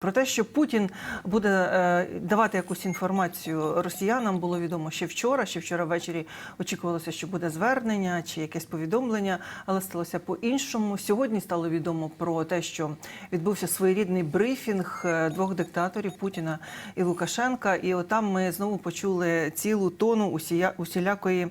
Про те, що Путін буде е, давати якусь інформацію росіянам, було відомо ще вчора. Ще вчора ввечері очікувалося, що буде звернення чи якесь повідомлення, але сталося по-іншому. Сьогодні стало відомо про те, що відбувся своєрідний брифінг е, двох диктаторів Путіна і Лукашенка. І отам ми знову почули цілу тону усія, усілякої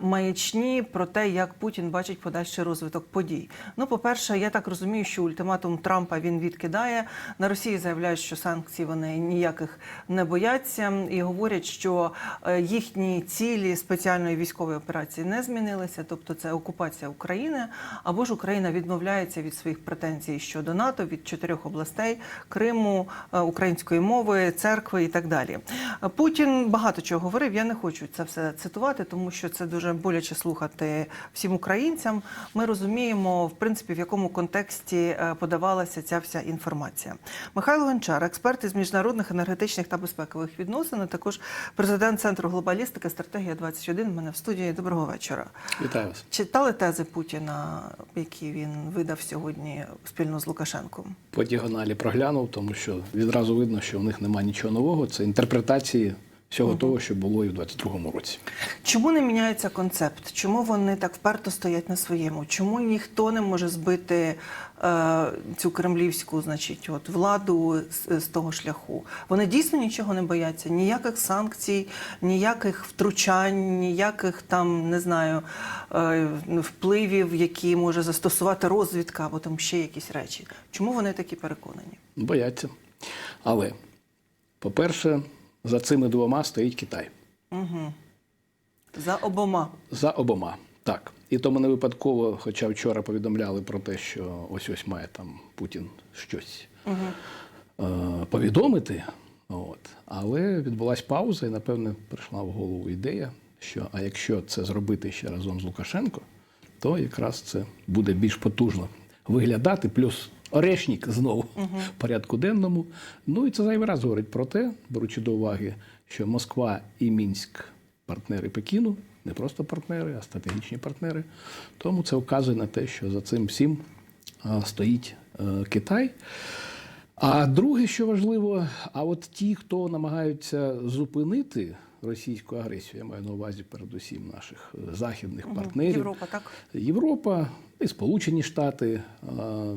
маячні про те, як Путін бачить подальший розвиток подій. Ну, по-перше, я так розумію, що ультиматум Трампа він відкидає. На Росії заявляють, що санкцій вони ніяких не бояться, і говорять, що е, їхні цілі спеціальної військової операції не змінилися, тобто це окупація України, або ж Україна відмовляється від своїх претензій щодо НАТО від чотирьох областей Криму, е, української мови, церкви і так далі. Е, Путін багато чого говорив. Я не хочу це все цитувати, тому що це дуже боляче слухати всім українцям. Ми розуміємо, в принципі, в якому контексті е, подавалася ця вся інформація. Михайло Гончар, експерт із міжнародних енергетичних та безпекових відносин, а також президент центру глобалістики стратегія 21 У мене в студії. Доброго вечора. Вітаю вас. Читали тези Путіна, які він видав сьогодні спільно з Лукашенком? По діагоналі проглянув, тому що відразу видно, що в них немає нічого нового. Це інтерпретації всього того, що було і в 22-му році. Чому не міняється концепт? Чому вони так вперто стоять на своєму? Чому ніхто не може збити е, цю кремлівську, значить, от владу з, з того шляху? Вони дійсно нічого не бояться, ніяких санкцій, ніяких втручань, ніяких там не знаю е, впливів, які може застосувати розвідка або там ще якісь речі. Чому вони такі переконані? Бояться. Але, по-перше, за цими двома стоїть Китай. За обома. За обома. Так. І тому не випадково, хоча вчора повідомляли про те, що ось ось має там Путін щось е, повідомити. От. Але відбулася пауза, і, напевне, прийшла в голову ідея, що а якщо це зробити ще разом з Лукашенко, то якраз це буде більш потужно виглядати, плюс орешник знову в порядку денному. Ну і це зайвий раз говорить про те, беручи до уваги, що Москва і Мінськ партнери Пекіну, не просто партнери, а стратегічні партнери. Тому це вказує на те, що за цим всім стоїть е, Китай. А друге, що важливо, а от ті, хто намагаються зупинити російську агресію, я маю на увазі передусім наших е, західних партнерів. Європа, так? Європа і Сполучені Штати,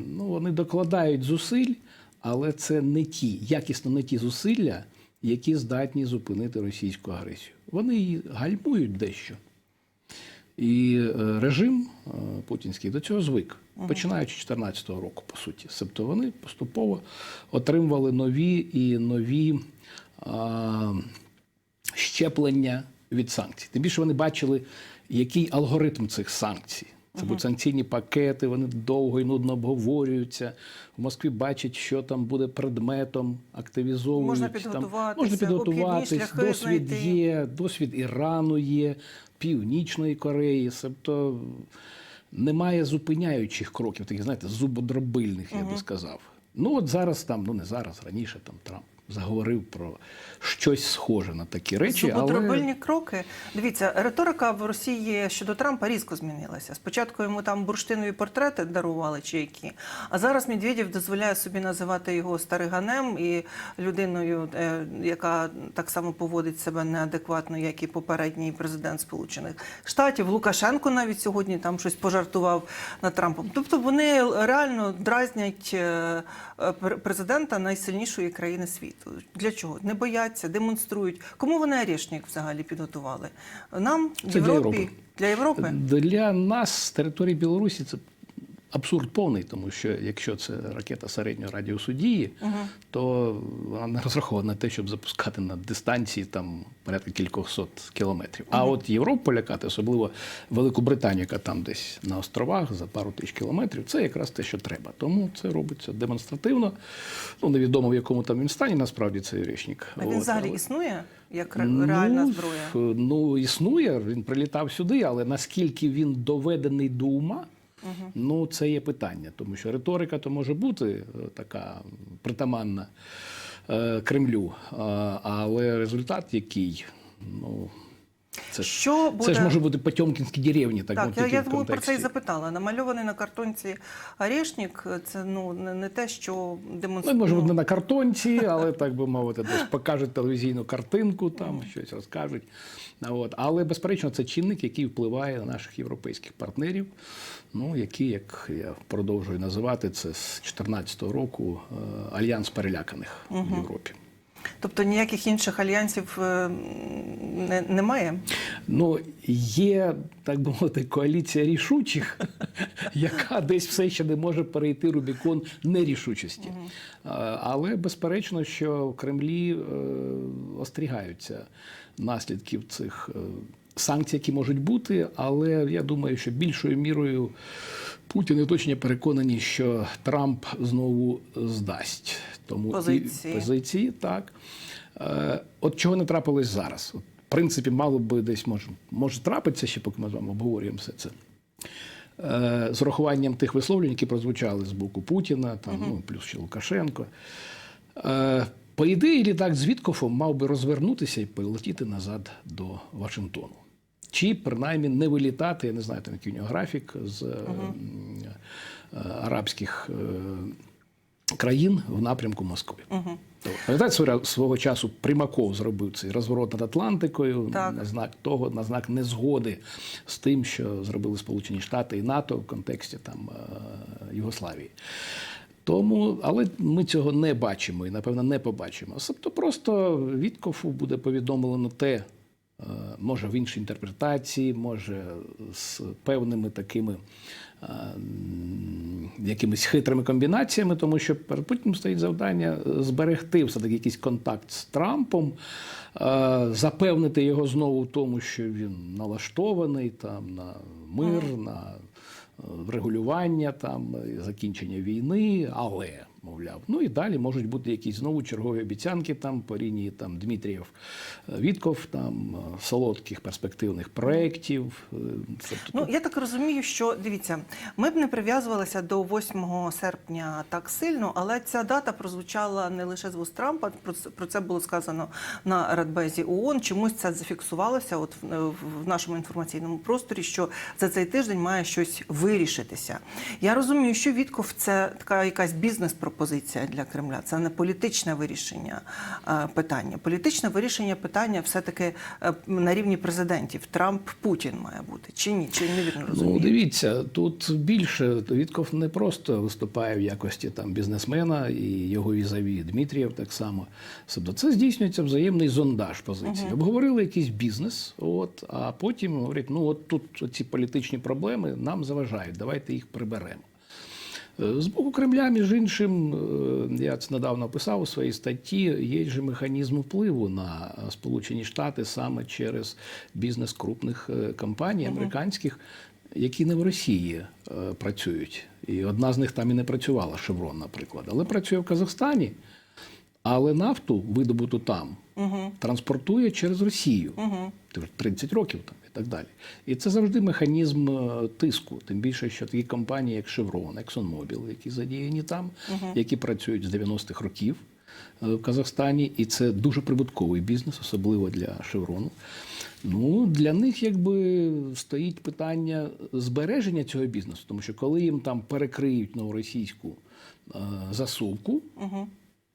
ну, вони докладають зусиль, але це не ті, якісно не ті зусилля, які здатні зупинити російську агресію. Вони її гальмують дещо. І е, режим е, путінський до цього звик, починаючи з 2014 року, по суті. Тобто вони поступово отримували нові і нові а, щеплення від санкцій. Тим більше вони бачили, який алгоритм цих санкцій. Це будуть санкційні пакети, вони довго і нудно обговорюються. В Москві бачать, що там буде предметом, активізовують. Можна там, можна підготуватись, досвід знайти. є, досвід Ірану є, Північної Кореї. Тобто немає зупиняючих кроків, таких, знаєте, зубодробильних, я би сказав. Ну от зараз там, ну не зараз, раніше там Трамп заговорив про щось схоже на такі речі, але кроки. Дивіться, риторика в Росії щодо Трампа різко змінилася. Спочатку йому там бурштинові портрети дарували чи які, а зараз Медведєв дозволяє собі називати його стариганем і людиною, е, яка так само поводить себе неадекватно, як і попередній президент Сполучених Штатів. Лукашенко навіть сьогодні там щось пожартував над Трампом. Тобто вони реально дразнять е, е, президента найсильнішої країни світу. Для чого? Не бояться, демонструють. Кому вони арешник взагалі підготували? Нам Європі? Для Європи? Для нас з території Білорусі це абсурд повний, тому що якщо це ракета середнього радіусу дії, то вона не розрахована на те, щоб запускати на дистанції там порядка кількох сот кілометрів. А от Європу полякати, особливо Велику Британію, яка там десь на островах за пару тисяч кілометрів, це якраз те, що треба. Тому це робиться демонстративно. Ну невідомо в якому там він стані насправді цей річник. А він взагалі але- існує як ре- реальна зброя? Ну, існує, він прилітав сюди, але наскільки він доведений до ума, ну це є питання. Тому що риторика то може бути е, така притаманна е, Кремлю, а, але результат який, ну. Це ж, Що буде... це ж може бути Потьомкінські деревні, так, Так, ну, я, я тому про це і запитала. Намальований на картонці орешник – це ну не, не те, що Ну, демонструє. може бути не на картонці, але так би мовити, десь покажуть телевізійну картинку, там щось розкажуть. От. Але безперечно, це чинник, який впливає на наших європейських партнерів, ну, які, як я продовжую називати, це з 2014 року е, альянс переляканих в Європі. Тобто ніяких інших альянсів е, не, немає. Ну, є, так би мовити, коаліція рішучих, яка десь все ще не може перейти Рубікон нерішучості. Але безперечно, що в Кремлі е, остерігаються наслідків цих е, санкцій, які можуть бути. Але я думаю, що більшою мірою Путін і оточення переконані, що Трамп знову здасть. Тому Позиції. і позиції, так. Е, От чого не трапилось зараз. От, в принципі, мало би десь може, може трапитися, ще поки ми з вами обговорюємо все це. Е, З урахуванням тих висловлень, які прозвучали з боку Путіна, там, ну, плюс ще Лукашенко. Е, По ідеї, літак з Віткофом мав би розвернутися і полетіти назад до Вашингтону. Чи принаймні не вилітати, я не знаю, там який у нього графік з е, е, арабських е, країн в напрямку Москви. Угу. Пам'ятаєте, свого- свого часу Примаков зробив цей розворот над Атлантикою Так. на знак того, на знак незгоди з тим, що зробили Сполучені Штати і НАТО в контексті там Югославії. Тому, але ми цього не бачимо і, напевно, не побачимо. Тобто просто Віткофу буде повідомлено те, може в іншій інтерпретації, може з певними такими е, якимись хитрими комбінаціями, тому що перед Путіним стоїть завдання зберегти все-таки якийсь контакт з Трампом, е, запевнити його знову в тому, що він налаштований там на мир, на е, врегулювання там е, закінчення війни, але мовляв, ну і далі можуть бути якісь знову чергові обіцянки там по лінії там Дмитрієв е, Вітков, там е, солодких перспективних проєктів. е, Ну я так розумію, що дивіться, ми б не прив'язувалися до 8 серпня так сильно, але ця дата прозвучала не лише з вуст Трампа. Про це було сказано на Радбезі ООН. Чомусь це зафіксувалося. От в, в нашому інформаційному просторі, що за цей тиждень має щось вирішитися. Я розумію, що Вітков це така якась бізнес-пропозиція для Кремля. Це не політичне вирішення е, питання. Політичне вирішення питання все таки на рівні президентів. Трамп Путін має бути чи ні? Чи невірно Ну, розумію? дивіться, тут більше Вітков не просто виступає в якості там бізнесмена і його візаві Дмитрієв так само. Тобто це здійснюється взаємний зондаж позицій. Обговорили якийсь бізнес, от, а потім говорять, ну от тут ці політичні проблеми нам заважають, давайте їх приберемо. Е, З боку Кремля, між іншим, е, я це недавно писав у своїй статті, є же механізм впливу на Сполучені Штати саме через бізнес крупних е, компаній американських, які не в Росії працюють. І одна з них там і не працювала, Шеврон, наприклад, але працює в Казахстані. Але нафту, видобуту там, транспортує через Росію. 30 років там і так далі. І це завжди механізм е, тиску. Тим більше, що такі компанії, як Chevron, ExxonMobil, які задіяні там, які працюють з 90-х років е, в Казахстані, і це дуже прибутковий бізнес, особливо для Шеврону. Ну, для них якби стоїть питання збереження цього бізнесу, тому що коли їм там перекриють новоросійську е, засувку,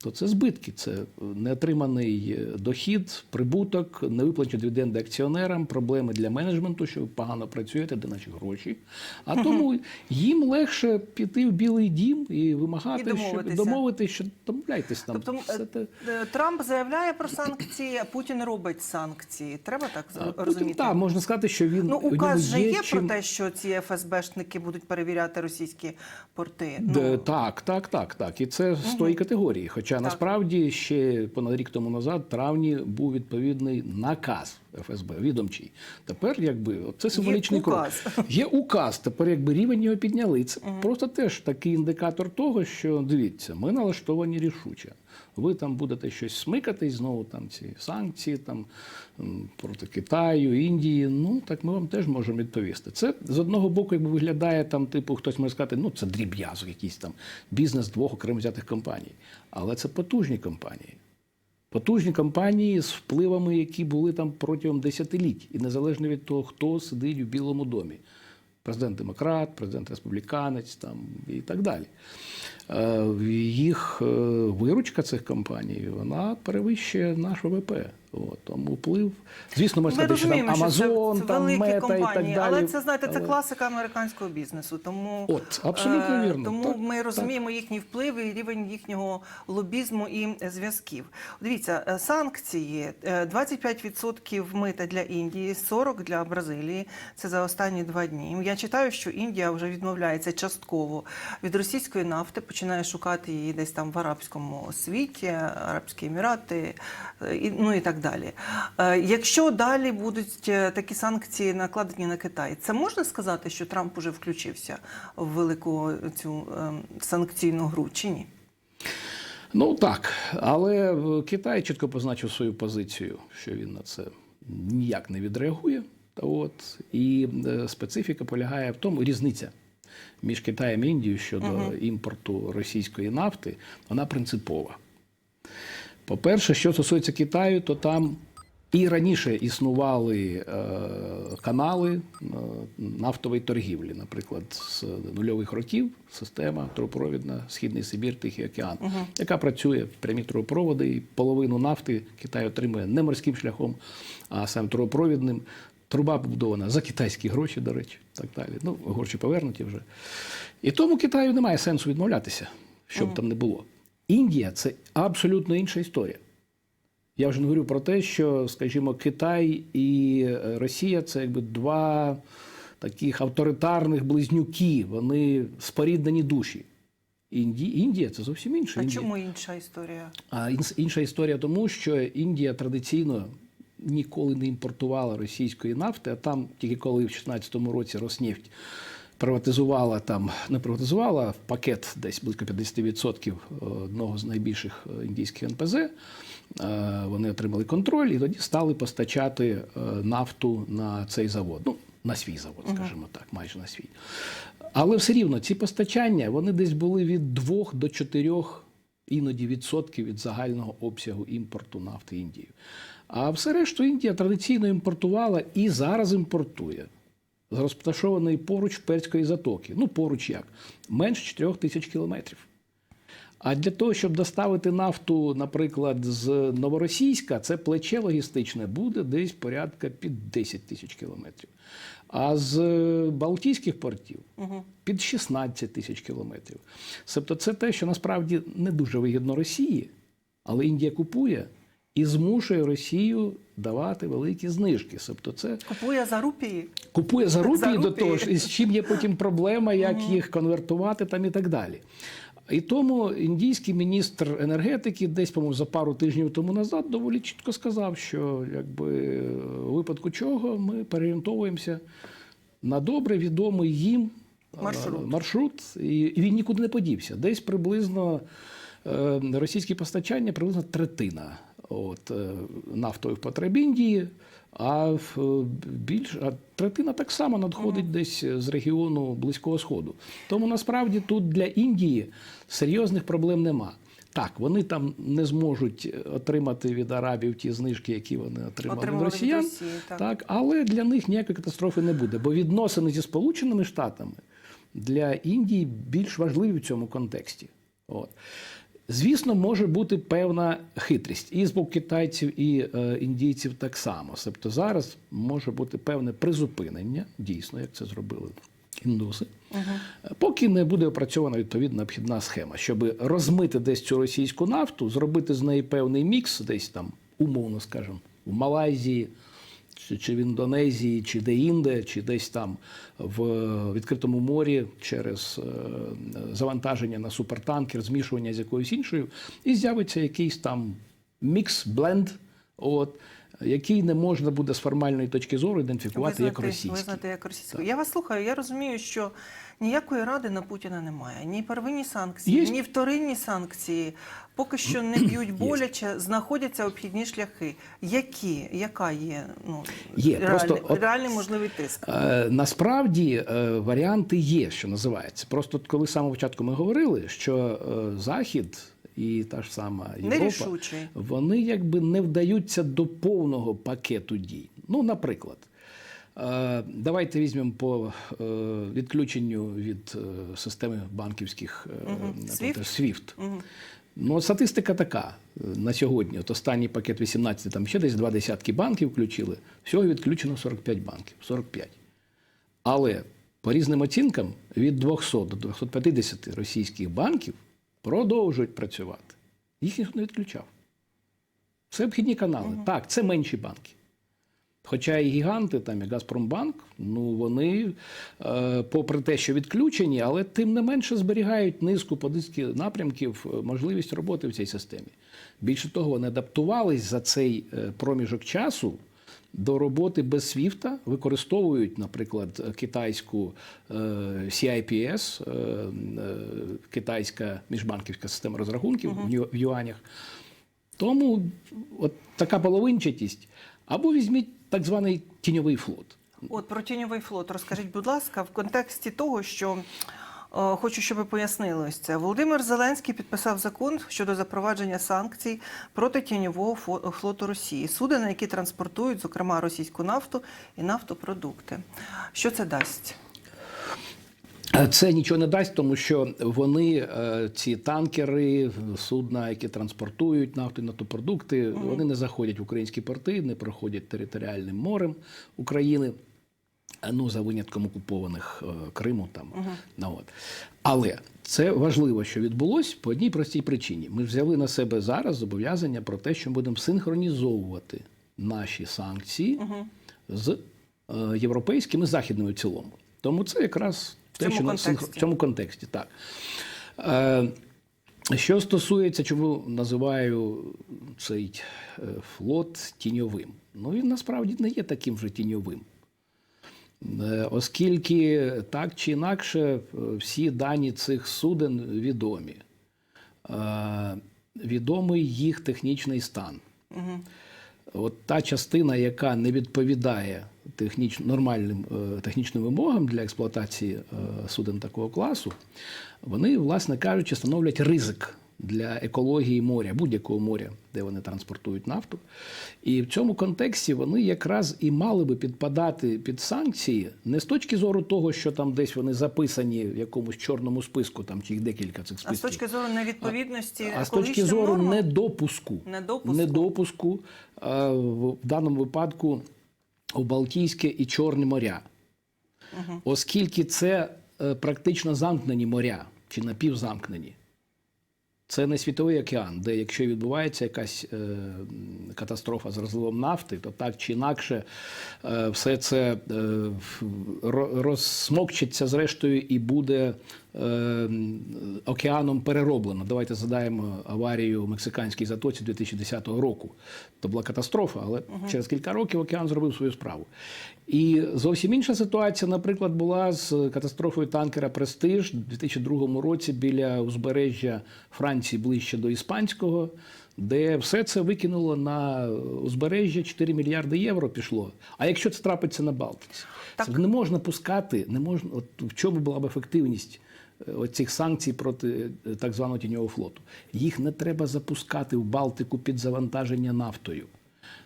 то це збитки, це неотриманий е, дохід, прибуток, невиплачені дивіденди акціонерам, проблеми для менеджменту, що ви погано працюєте, де наші гроші. А тому їм легше піти в Білий дім і вимагати, І щоб домовитися. домовитись, що домовляйтесь там. Тобто все е, те. е, Трамп заявляє про санкції, а Путін робить санкції. Треба так Потім, розуміти? так, можна сказати, що він Ну, указ же є чим... про те, що ці ФСБшники будуть перевіряти російські порти. Де- Ну, Так, так, так, так. І це з тої категорії. Хоча насправді ще понад рік тому назад, в травні, був відповідний наказ ФСБ, відомчий. Тепер, якби, це символічний указ. крок. Є указ, тепер якби рівень його підняли. Це просто теж такий індикатор того, що дивіться, ми налаштовані рішуче. Ви там будете щось смикати, знову там ці санкції там проти Китаю, Індії. Ну так ми вам теж можемо відповісти. Це з одного боку, якби виглядає там, типу, хтось може сказати, ну це дріб'язок, якийсь там бізнес двох окремо взятих компаній. Але це потужні компанії. Потужні компанії з впливами, які були там протягом десятиліть, і незалежно від того, хто сидить у Білому домі. Президент демократ, президент республіканець там, і так далі. Е, Їх е, виручка цих компаній вона перевищує наш ВВП. От, тому вплив. Звісно, Ми сказати, що там що Амазон, це, це там мета компанії, і так далі. але це знаєте, це класика американського бізнесу. Тому От, абсолютно е, вірно. Тому Так, ми так. розуміємо їхній вплив і рівень їхнього лобізму і зв'язків. Дивіться, санкції е, 25% мита для Індії, 40% для Бразилії. Це за останні два дні. Я читаю, що Індія вже відмовляється частково від російської нафти, починає шукати її десь там в арабському світі, Арабські Емірати, е, і, ну і так далі. Е, Якщо далі будуть е, такі санкції накладені на Китай, це можна сказати, що Трамп уже включився в велику цю ем, санкційну гру чи ні? Ну так, але Китай чітко позначив свою позицію, що він на це ніяк не відреагує. От, і специфіка полягає в тому, різниця між Китаєм і Індією щодо імпорту російської нафти, вона принципова. По-перше, що стосується Китаю, то там і раніше існували е, канали е, нафтової торгівлі, наприклад, з нульових років система трубопровідна Східний Сибір, Тихий океан, яка працює в прямі трубопроводи, і половину нафти Китай отримує не морським шляхом, а саме трубопровідним. Труба побудована за китайські гроші, до речі, так далі. Ну, гроші повернуті вже. І тому Китаю немає сенсу відмовлятися, що б там не було. Індія це абсолютно інша історія. Я вже не говорю про те, що, скажімо, Китай і е, Росія це якби два таких авторитарних близнюки, вони споріднені душі. Інді, Індія це зовсім інше. А Індія. чому інша історія? А інша історія тому, що Індія традиційно ніколи не імпортувала російської нафти, а там тільки коли в 2016 році Роснефть приватизувала там, не приватизувала в пакет десь близько 50% одного з найбільших е, індійських НПЗ. е, Вони отримали контроль і тоді стали постачати е, нафту на цей завод. Ну, на свій завод, скажімо так, майже на свій. Але все рівно ці постачання вони десь були від 2 до 4 іноді відсотків від загального обсягу імпорту нафти Індії. А все решту Індія традиційно імпортувала і зараз імпортує з розташованої поруч Перської затоки. Ну, поруч як? Менше 4 тисяч кілометрів. А для того, щоб доставити нафту, наприклад, з Новоросійська, це плече логістичне буде десь порядка під 10 тисяч кілометрів. А з е, Балтійських портів під 16 тисяч кілометрів. Тобто це те, що насправді не дуже вигідно Росії, але Індія купує і змушує Росію давати великі знижки. Тобто це Купує за рупії? Купує за рупії За до того ж, і з чим є потім проблема, як їх конвертувати там і так далі. І тому індійський міністр енергетики десь, по-моєму, за пару тижнів тому назад доволі чітко сказав, що якби у випадку чого ми переорієнтовуємося на добре відомий їм е, Маршрут. маршрут, і і він нікуди не подівся. Десь приблизно е, російські постачання приблизно третина от, е, нафтових потреб Індії, а е, більш, а третина так само надходить десь з регіону Близького Сходу. Тому насправді тут для Індії серйозних проблем нема. Так, вони там не зможуть отримати від арабів ті знижки, які вони отримали, Отримали від від росіян. Росії, так. так, але для них ніякої катастрофи не буде, бо відносини зі Сполученими Штатами для Індії більш важливі в цьому контексті. От. Звісно, може бути певна хитрість і з боку китайців, і е, індійців так само. Тобто зараз може бути певне призупинення, дійсно, як це зробили індуси, поки не буде опрацьована відповідна обхідна схема, щоб розмити десь цю російську нафту, зробити з неї певний мікс, десь там, умовно скажемо, в Малайзії, чи, в Індонезії, чи де-інде, чи десь там в відкритому морі через е, завантаження на супертанкер, змішування з якоюсь іншою, і з'явиться якийсь там мікс, бленд, от, який не можна буде з формальної точки зору ідентифікувати як російський. Визнати як російську. Я вас слухаю, я розумію, що ніякої ради на Путіна немає. Ні первинні санкції, Є. ні вторинні санкції поки що не б'ють боляче, знаходяться обхідні шляхи. Які? Яка є, ну, Є, реальний, просто от- реальний можливий тиск? Е, Насправді е, варіанти є, що називається. Просто коли з самого початку ми говорили, що е, Захід і та ж сама Європа, Нерішучий. вони якби не вдаються до повного пакету дій. Ну, наприклад, давайте візьмемо по е, відключенню від е, системи банківських е, SWIFT? Ну, статистика така е, на сьогодні. От останній пакет 18, там ще десь два десятки банків включили. Всього відключено 45 банків. 45. Але по різним оцінкам від 200 до 250 російських банків продовжують працювати. Їх ніхто не відключав. Це обхідні канали. Так, це менші банки. Хоча і гіганти, там і Газпромбанк, ну вони, е, попри те, що відключені, але тим не менше зберігають низку подиски напрямків, е, можливість роботи в цій системі. Більше того, вони адаптувались за цей е, проміжок часу до роботи без свіфта, використовують, наприклад, китайську CIPS, китайська міжбанківська система розрахунків в ю- в юанях. Тому от така половинчатість. Або візьміть так званий тіньовий флот. От про тіньовий флот розкажіть, будь ласка, в контексті того, що о, хочу, щоб ви пояснили це. Володимир Зеленський підписав закон щодо запровадження санкцій проти тіньового флоту Росії, суден, які транспортують, зокрема, російську нафту і нафтопродукти. Що це дасть? Це нічого не дасть, тому що вони, е, ці танкери, судна, які транспортують нафту і нафтопродукти, вони не заходять в українські порти, не проходять територіальним морем України. е, Ну, за винятком окупованих е, Криму там. Ну, от. Але це важливо, що відбулось по одній простій причині. Ми взяли на себе зараз зобов'язання про те, що ми будемо синхронізовувати наші санкції з е, європейськими західними в цілому. Тому це якраз В те, що в цьому контексті, так. Е, що стосується, чому називаю цей е, флот тіньовим? Ну, він насправді не є таким вже тіньовим. Е, Оскільки так чи інакше е, всі дані цих суден відомі. Е, Відомий їх технічний стан. От та частина, яка не відповідає техніч... нормальним е, технічним вимогам для експлуатації е, суден такого класу, вони, власне кажучи, становлять ризик для екології моря, будь-якого моря, де вони транспортують нафту. І в цьому контексті вони якраз і мали би підпадати під санкції не з точки зору того, що там десь вони записані в якомусь чорному списку, там чи їх декілька цих А з точки зору невідповідності А з точки зору нормам? недопуску, Недопуску. недопуску е, в в даному випадку у Балтійське і Чорне моря. Оскільки це е, практично замкнені моря чи напівзамкнені. Це не світовий океан, де якщо відбувається якась е, катастрофа з розливом нафти, то так чи інакше е, все це е, розсмокчиться зрештою і буде е, океаном перероблено. Давайте згадаємо аварію в мексиканській затоці 2010 року. То була катастрофа, але через кілька років океан зробив свою справу. І зовсім інша ситуація, наприклад, була з катастрофою танкера Престиж у 2002 році біля узбережжя Франції ближче до іспанського, де все це викинуло на узбережжя 4 мільярди євро пішло. А якщо це трапиться на Балтиці, це не можна пускати, не можна. От в чому була б ефективність? е, Оцих санкцій проти е, так званого тіньового флоту. Їх не треба запускати в Балтику під завантаження нафтою.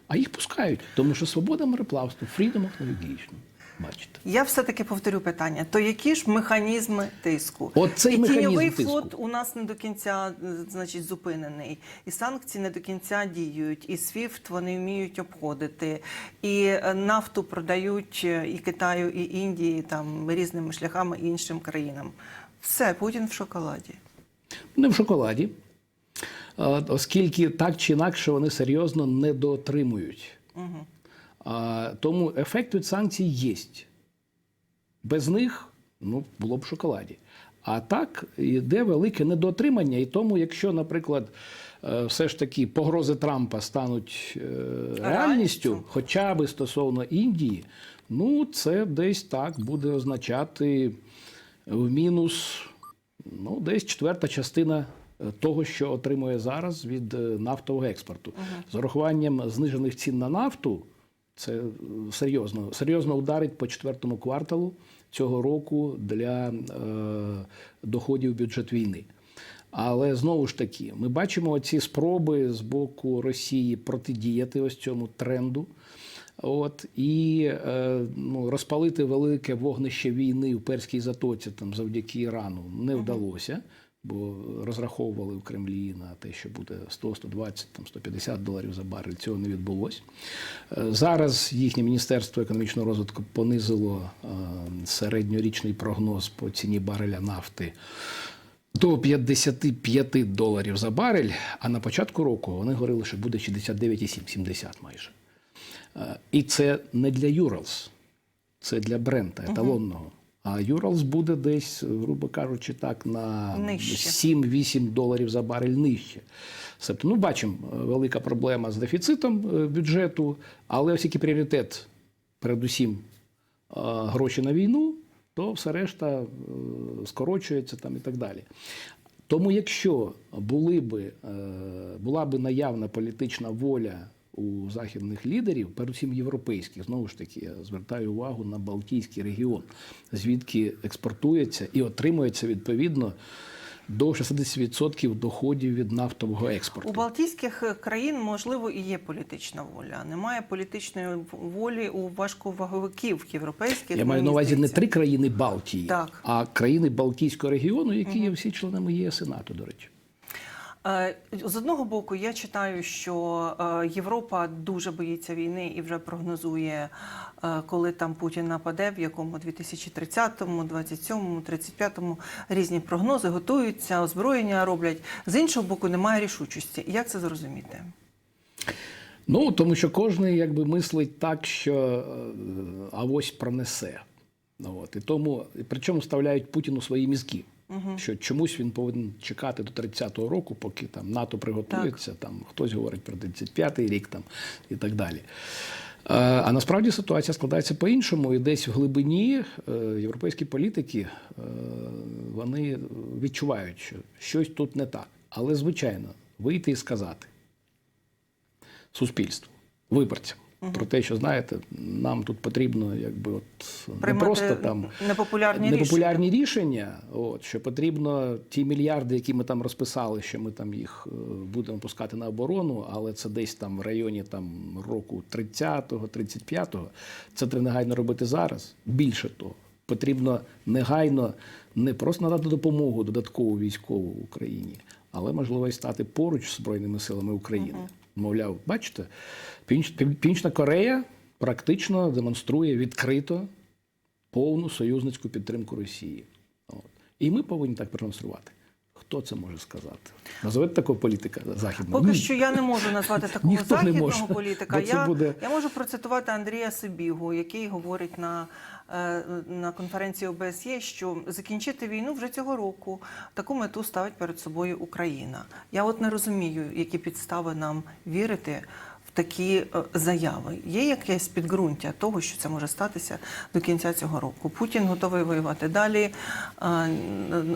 А їх пускають, тому що свобода мореплавства, freedom of navigation. Бачите. Я все-таки повторю питання: то які ж механізми тиску? От цей і механізм тіньовий тиску. флот у нас не до кінця значить, зупинений, і санкції не до кінця діють, і SWIFT вони вміють обходити, і е, нафту продають е, і Китаю, і Індії там різними шляхами і іншим країнам. Все, Путін в шоколаді. Не в шоколаді, оскільки так чи інакше вони серйозно не дотримують. А, Тому ефект від санкцій є. Без них ну, було б в шоколаді. А так йде велике недоотримання. І тому, якщо, наприклад, е, все ж таки погрози Трампа стануть е, реальністю, хоча би стосовно Індії, ну це десь так буде означати в мінус ну, десь четверта частина того, що отримує зараз від е, нафтового експорту. З урахуванням знижених цін на нафту, це е, серйозно, серйозно ударить по четвертому кварталу цього року для е, доходів в бюджет війни. Але знову ж таки, ми бачимо ці спроби з боку Росії протидіяти ось цьому тренду. От і е, ну, розпалити велике вогнище війни у Перській затоці там завдяки Ірану не вдалося, бо розраховували в Кремлі на те, що буде 100, 120, там 150 доларів за барель. Цього не відбулося. Е, Зараз їхнє міністерство економічного розвитку понизило е, середньорічний прогноз по ціні бареля нафти до 55 доларів за барель. А на початку року вони говорили, що буде 69,7, 70 майже. Е, І це не для Юралс, це для Брента еталонного. А Юралс буде десь, грубо кажучи, так, на 7-8 доларів за барель нижче. Себто, ну, бачимо, е, велика проблема з дефіцитом е, бюджету, але оскільки пріоритет, передусім, е, гроші на війну, то все решта скорочується там і так далі. Тому, якщо були би, була би наявна політична воля у західних лідерів, передусім європейських, знову ж таки, я звертаю увагу на Балтійський регіон, звідки експортується і отримується відповідно до 60% доходів від нафтового експорту. У Балтійських країн можливо і є політична воля. Немає політичної волі у важковаговиків європейських. Я маю на увазі не три країни Балтії, Так. а країни Балтійського регіону, які є всі членами ЄС і НАТО, до речі. Е, З одного боку, я читаю, що е, Європа дуже боїться війни і вже прогнозує, е, коли там Путін нападе, в якому 2030-му, 27-му, 35-му різні прогнози готуються, озброєння роблять. З іншого боку, немає рішучості. Як це зрозуміти? Ну, тому що кожен якби мислить так, що авось пронесе. От. І тому, причому вставляють Путіну свої мізки. Що чомусь він повинен чекати до 30-го року, поки там НАТО приготується, там хтось говорить про 35-й рік там, і так далі. Е, А насправді ситуація складається по-іншому, і десь в глибині е, європейські політики е, вони відчувають, що щось тут не так. Але, звичайно, вийти і сказати суспільству, виборцям. Про те, що знаєте, нам тут потрібно, якби от не просто там непопулярні непопулярні рішення, от що потрібно ті мільярди, які ми там розписали, що ми там їх е, будемо пускати на оборону, але це десь там в районі там року 30-го, 35-го. Це треба негайно робити зараз. Більше того, потрібно негайно не просто надати допомогу додаткову військову Україні, але можливо і стати поруч з збройними силами України. Мовляв, бачите, Північ- Пів- Північна Корея практично демонструє відкрито повну союзницьку підтримку Росії. От. І ми повинні так продемонструвати. Хто це може сказати? Назовете такого політика західного? Поки Ні. що я не можу назвати такого Ніхто західного може, політика. Я, буде- я можу процитувати Андрія Сибігу, який говорить на, е, на конференції ОБСЄ, що закінчити війну вже цього року. Таку мету ставить перед собою Україна. Я от не розумію, які підстави нам вірити. Такі е, заяви є якесь підґрунтя того, що це може статися до кінця цього року. Путін готовий воювати далі. е,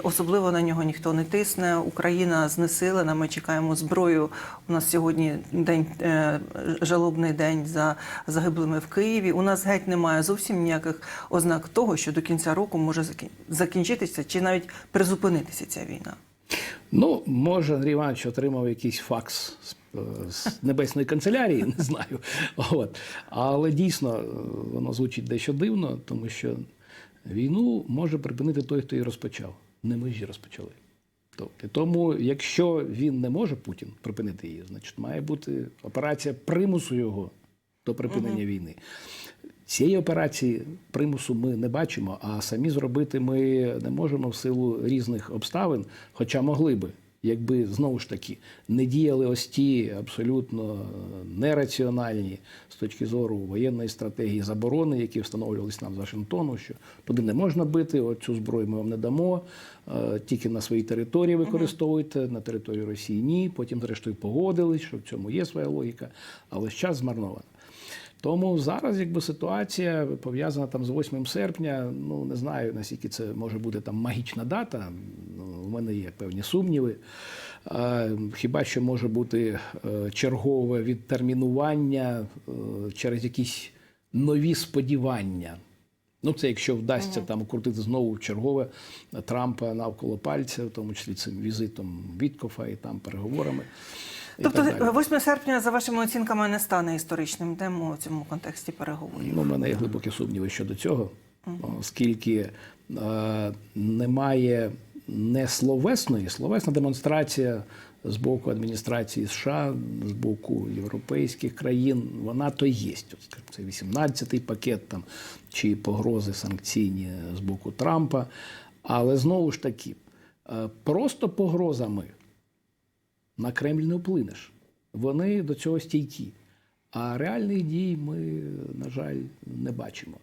Особливо на нього ніхто не тисне. Україна знесилена. Ми чекаємо зброю. У нас сьогодні день е, жалобний день за загиблими в Києві. У нас геть немає зовсім ніяких ознак того, що до кінця року може закін- закінчитися чи навіть призупинитися ця війна. Ну, може, Андрій Іванович отримав якийсь факс з, з небесної канцелярії, не знаю. От. Але дійсно е, воно звучить дещо дивно, тому що війну може припинити той, хто її розпочав. Не ми ж її розпочали. Тобто, тому, якщо він не може Путін припинити її, значить має бути операція примусу його до припинення війни. Цієї операції примусу ми не бачимо, а самі зробити ми не можемо в силу різних обставин, хоча могли би, якби знову ж таки не діяли ось ті абсолютно нераціональні з точки зору воєнної стратегії заборони, які встановлювалися нам з Вашингтону, що туди не можна бити, от цю зброю ми вам не дамо, е, тільки на своїй території використовуйте, на території Росії ні. Потім, зрештою, погодились, що в цьому є своя логіка, але час змарновано. Тому зараз, якби ситуація пов'язана там з 8 серпня, ну не знаю наскільки це може бути там магічна дата. Ну, у мене є певні сумніви. Хіба що може бути е, чергове відтермінування е, через якісь нові сподівання. Ну, це якщо вдасться там крутити знову чергове Трампа навколо пальця, в тому числі цим візитом Віткофа і там переговорами. Тобто 8 серпня, за вашими оцінками, не стане історичним днем у цьому контексті переговорів. Ну, у мене є глибокі сумніви щодо цього, оскільки е, немає не словесної, словесна демонстрація з боку адміністрації США, з боку європейських країн, вона то є. Це 18-й пакет там, чи погрози санкційні з боку Трампа. Але знову ж таки, е, просто погрозами на Кремль не вплинеш. Вони до цього стійкі. А реальних дій ми, на жаль, не бачимо.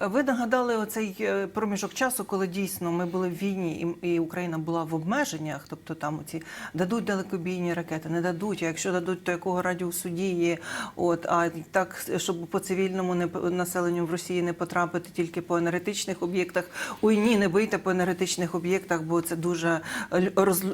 Ви нагадали оцей е, проміжок часу, коли дійсно ми були в війні, і, Україна була в обмеженнях. Тобто там ці дадуть далекобійні ракети, не дадуть. А якщо дадуть, то якого радіусу дії? От а так, щоб по цивільному населенню в Росії не потрапити тільки по енергетичних об'єктах. Ой, ні, не бийте по енергетичних об'єктах, бо це дуже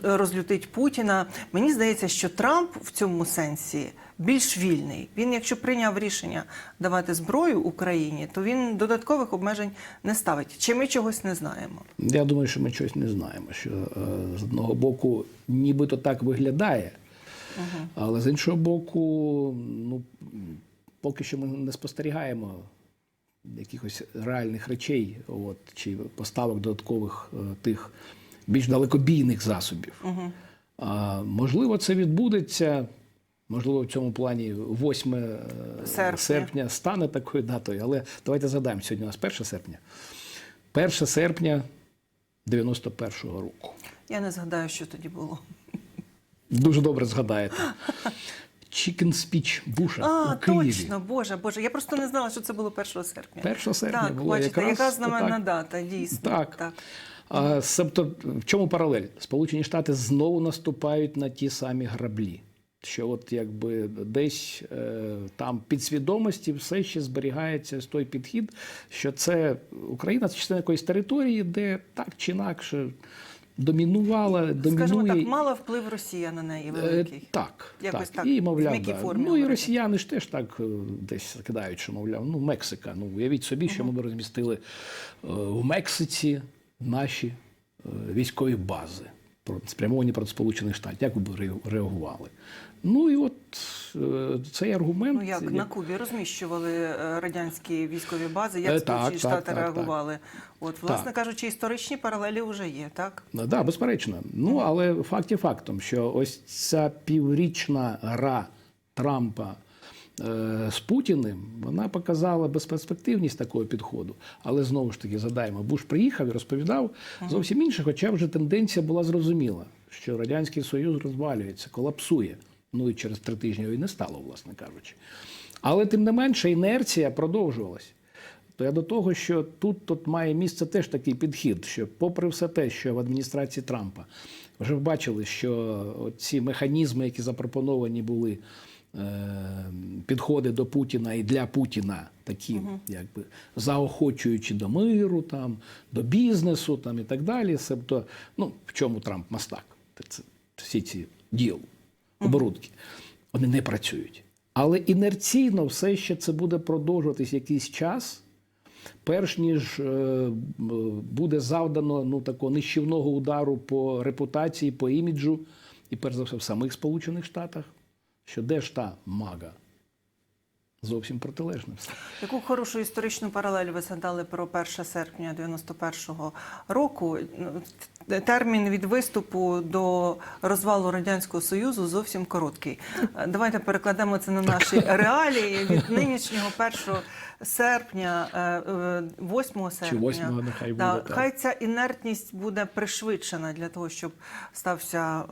розлютить Путіна. Мені здається, що Трамп в цьому сенсі більш вільний. Він, якщо прийняв рішення давати зброю Україні, то він додаткових обмежень не ставить. Чи ми чогось не знаємо? Я думаю, що ми щось не знаємо. Що е, з одного боку, нібито так виглядає, але з іншого боку, ну поки що ми не спостерігаємо якихось реальних речей, от, чи поставок додаткових е, тих більш далекобійних засобів. А, можливо, це відбудеться. Можливо, в цьому плані 8 е, Серпня. серпня стане такою датою, але давайте задаємо сьогодні у нас 1 серпня. 1 серпня 91-го року. Я не згадаю, що тоді було. Дуже добре згадаєте. Chicken Speech Буша А, у Києві. точно, Боже, Боже, я просто не знала, що це було 1 серпня. 1 серпня так, було бачите, якраз яка знаменна так. дата, дійсно. Так. так. А, себто, в чому паралель? Сполучені Штати знову наступають на ті самі граблі. Що от якби десь е, там підсвідомості все ще зберігається той підхід, що це Україна це частина якоїсь території, де так чи інакше домінувала, домінує. Скажімо так, мала вплив Росія на неї Е, великий. Так, Якось так. так, І, мовляв, да. формі ну і росіяни ж теж так е, десь кидають, що мовляв, ну Мексика. Ну уявіть собі, що ми б розмістили в Мексиці наші військові бази спрямовані проти Сполучених Штатів. Як ви б реагували? Ну і от е, цей аргумент. Ну як як- на Кубі розміщували е, радянські військові бази, як Е, Сполучені так, Штати так, так, реагували? От, власне Так. кажучи, історичні паралелі вже є, так? Так, да, безперечно. Ну, але факт є фактом, що ось ця піврічна гра Трампа з Путіним, вона показала безперспективність такого підходу. Але знову ж таки, задаємо, Буш приїхав і розповідав зовсім інше, хоча вже тенденція була зрозуміла, що Радянський Союз розвалюється, колапсує. Ну і через три тижні його і не стало, власне кажучи. Але тим не менше інерція продовжувалась. То я до того, що тут, тут має місце теж такий підхід, що, попри все те, що в адміністрації Трампа вже бачили, що ці механізми, які запропоновані були, е, підходи до Путіна і для Путіна, такі, якби заохочуючи до миру, там, до бізнесу там, і так далі. Себто, ну, в чому Трамп мастак? Це всі ці діл, оборудки, вони не працюють. Але інерційно все ще це буде продовжуватись якийсь час, перш ніж е, буде завдано ну, такого нищівного удару по репутації, по іміджу, і перш за все в самих Сполучених Штатах, що де ж та мага? Зовсім протилежне Таку Яку хорошу історичну паралель ви згадали про 1 серпня 91-го року? Термін від виступу до розвалу Радянського Союзу зовсім короткий. Давайте перекладемо це на наші реалії. Від нинішнього 1 серпня, е, е, 8 серпня. 8-го нехай буде, Да, так. Хай ця інертність буде пришвидшена для того, щоб стався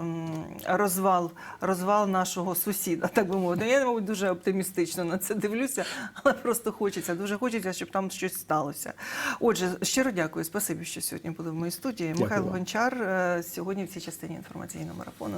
розвал, розвал нашого сусіда, так би мовити. Я, мабуть, дуже оптимістично на це дивлюся, але просто хочеться, дуже хочеться, щоб там щось сталося. Отже, щиро дякую, спасибі, що сьогодні були в моїй студії. Дякую Михайло. Гончар е, сьогодні в цій частині інформаційного марафону.